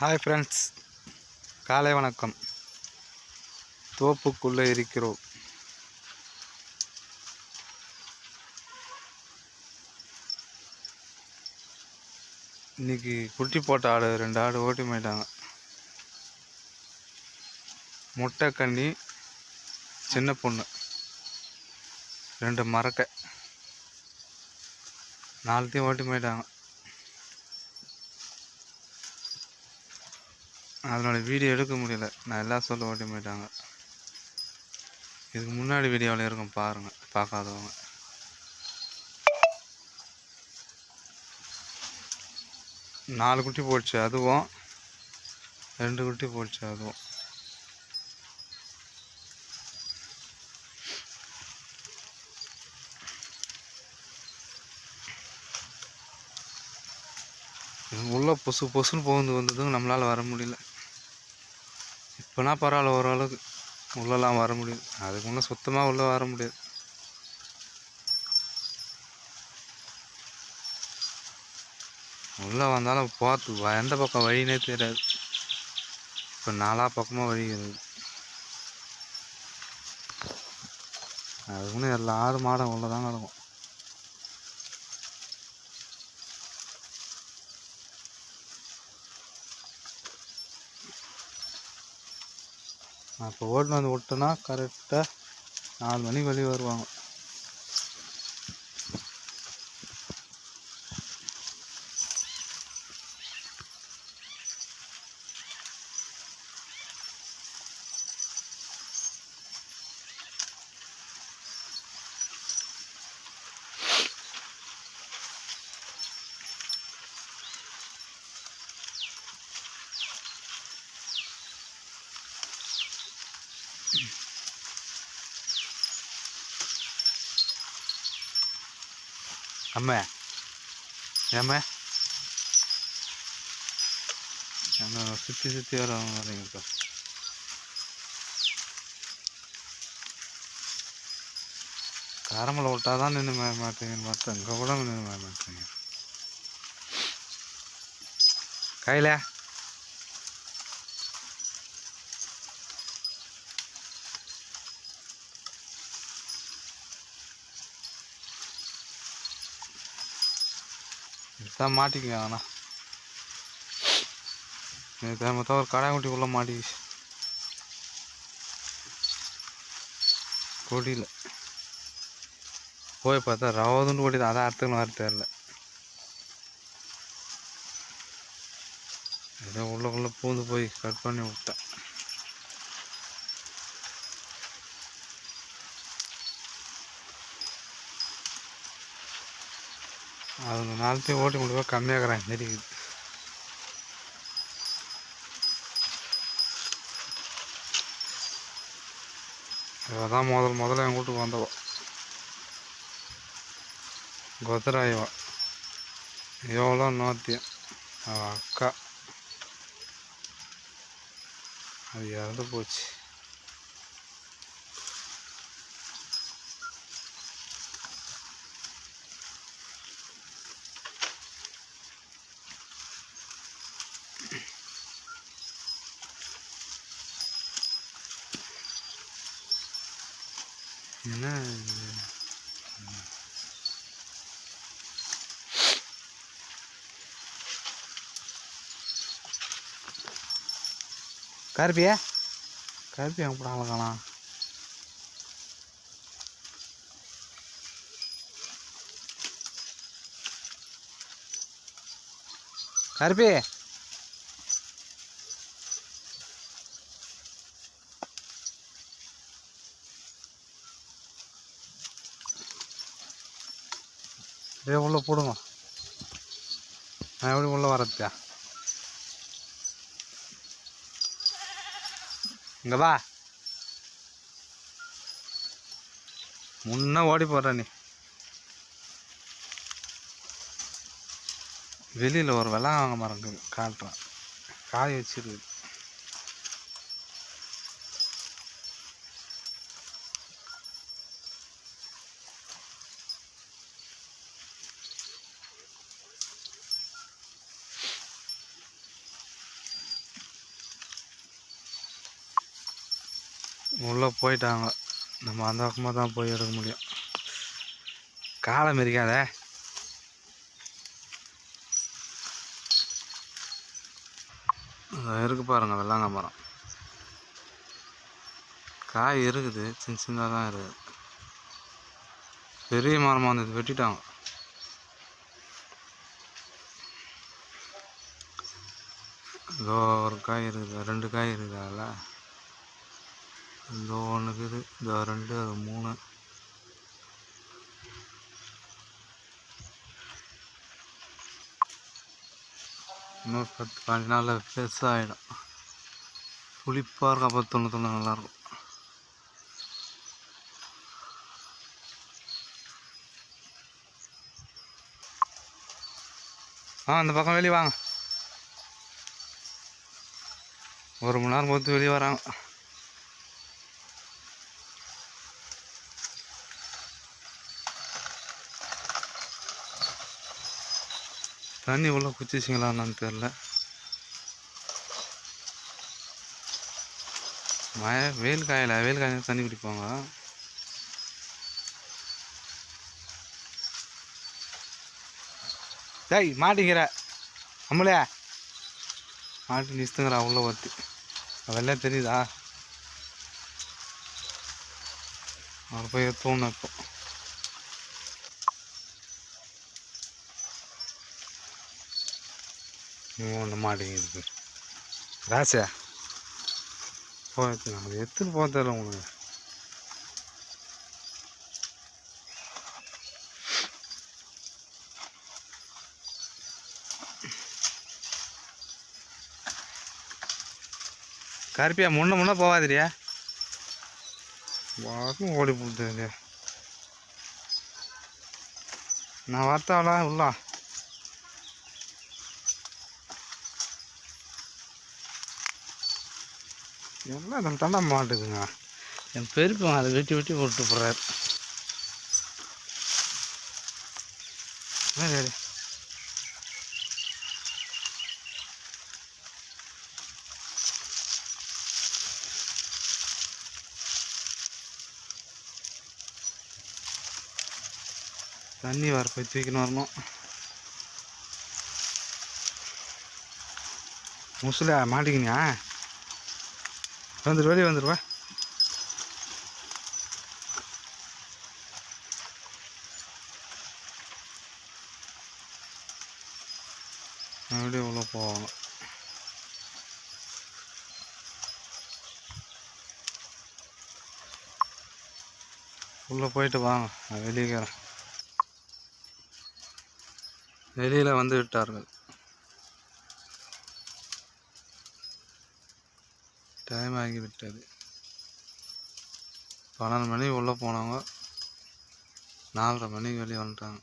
Hi friends காலை வணக்கம். தோப்புக்குள்ளே இருக்கிறோம். இன்னைக்கு குட்டி போட்ட ஆடு ரெண்டு ஆடு ஓட்டி போயிட்டாங்க. முட்டை கண்ணி சின்ன பொண்ணு. ரெண்டு மரக்கை. நாலுத்தையும் ஓட்டி போயிட்டாங்க. அதனோட வீடியோ எடுக்க முடியல. நான் எல்லாம் சொல்ல ஓட்டி போயிட்டாங்க. இதுக்கு முன்னாடி வீடியோவில் இருக்கும் பாருங்கள் பார்க்காதவங்க. நாலு குட்டி போடுச்சு அதுவும் ரெண்டு குட்டி போடுச்சு அதுவும். உள்ளே பொசு பொசுன்னு போகுது வந்ததும் நம்மளால் வர முடியல. இப்போனா பரவாயில்ல ஓரளவுக்கு உள்ளெல்லாம் வர முடியும். அதுக்கு முன்னே சுத்தமாக உள்ளே வர முடியாது. உள்ளே வந்தாலும் பார்த்து எந்த பக்கம் வழினே தெரியாது. இப்போ நாலா பக்கமாக வழி இருக்குது அதுக்கு முன்னே எல்லா ஆடு மாடும் உள்ளே தான் கிடக்கும் நான் இப்போ ஓட்டுனு வந்து விட்டேன்னா கரெக்டாக நாலு மணிக்கு வெளியே வருவாங்க. அம்மா. ஏம்மா? சுற்றி சுற்றி வரவங்க வரீங்க இப்போ காரமலை விட்டா தான் நின்று மாட்டேங்கன்னு பார்த்தா இங்கே கூட நின்று மாட்டேங்க. கையில். இதுதான் மாட்டிக்க ஆனால் நேற்று மொத்தம் ஒரு கடாங்குட்டி உள்ள மாட்டிக்கிச்சு. கொடியில். போய் பார்த்தா ரவதுண்டு கொடி தான் அதான் அறுத்துக்கணும் வர தெரில ஏதோ உள்ளக்குள்ளே பூந்து போய் கட் பண்ணி விட்டேன். அவங்க நாலத்தையும் ஓட்டி முடிவாக கம்மியாகிறாங்க தெரியுது இவதான் முதல் முதல்ல என் வீட்டுக்கு வந்தவா. கொத்தராயவ எவ்வளோ நோத்தியம் அவள் அக்கா. அது இறந்து போச்சு. என்ன இது? கருப்பி கார்பி எங்க போட காணாம் கார்பி ஏ உள்ளே போடுங்க. நான் எப்படி உள்ளே வரத்தியா இங்கே வா. முன்ன ஓடி போடுற நீ. வெளியில் ஒரு வெள்ளாங்க மரம் காட்டுறேன். காய் வச்சிருக்கு உள்ளே போயிட்டாங்க. நம்ம அந்த பக்கமாக தான் போய் எடுக்க முடியும். காலை இருக்காத இருக்கு பாருங்க வெள்ளாங்க மரம். காய் இருக்குது சின்ன சின்னதாக தான் இருக்குது. பெரிய மரமாக இருந்தது வெட்டிட்டாங்க. இதோ ஒரு காய் இருக்குது ரெண்டு காய் இருக்குது அதில். இதோ ஒன்று இருக்குது. இந்த ரெண்டு அது மூணு. இன்னும் பத்து பதினஞ்சு நாளில் பெருசாகிடும் புளிப்பாக இருக்கும். அப்போ தொண்ணு தொண்ணு நல்லாயிருக்கும் ஆ அந்த பக்கம் வெளியே வாங்க. ஒரு மணி நேரம் பொறுத்து வெளியே வராங்க. தண்ணி உள்ள குச்சிச்சிங்களா என்னன்னு தெரில மழை வெயில் காயல வெயில் காய தண்ணி குடிப்பாங்க. டேய் மாட்டிக்கிற. அம்மளே மாட்டி நிறுத்துங்கிறா உள்ள ஒருத்தி. வெள்ளை தெரியுதா? அவர் போய் தூணும் இப்போ. ஒன்று மாட்டேங்குது ராசா போ அது எடுத்துன்னு போக தெரியல உங்களுக்கு கருப்பியா முன்ன முன்ன போகாதிரியா வாக்கும் ஓடி போகுது நான் வார்த்தாவளா உள்ளா எல்லாம் இதில் தாண்டா மாட்டுதுங்க? என் பெருப்பன் அதை வெட்டி வெட்டி போட்டு போடுறாரு சரி தண்ணி வர போய் தூக்கின்னு வரணும். முசுல மாட்டிக்கினியா? வந்துடு வெளியே வந்துடுவா அப்படியே உள்ள போவாங்க. உள்ளே போயிட்டு வாங்க நான் வெளியே வெளியில் வந்து விட்டார்கள். ஆகிவிட்டது பன்னெண்டு மணிக்கு உள்ளே போனவங்க நாலரை மணிக்கு வெளியே வந்துட்டாங்க.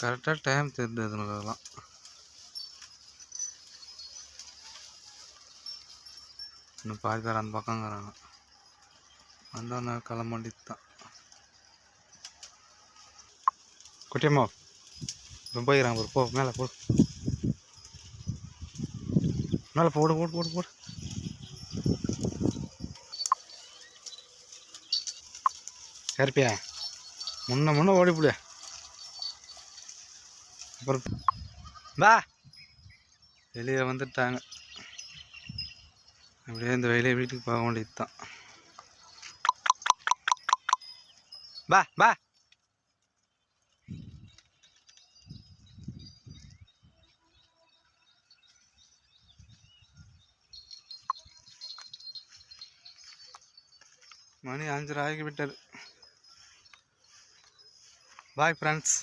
கரெக்டாக டைம் தெரிஞ்சதுனுக்கெல்லாம் இன்னும் பாதி பேர் அந்த பக்கங்கிறாங்க வந்தோன்னே கிளம்பி தான் குட்டியம்மா ரொம்ப இருக்கிறாங்க ஒரு போ மேலே போ. மேலே போடு போடு போடு போடு. கருப்பியா முன்ன முன்ன ஓடி போடு. அப்புறம் பா வெளியே வந்துட்டாங்க. அப்படியே இந்த வெளியே வீட்டுக்கு போக வேண்டியது தான் பா பா மணி அஞ்சரை ஆகிவிட்டது. Bye friends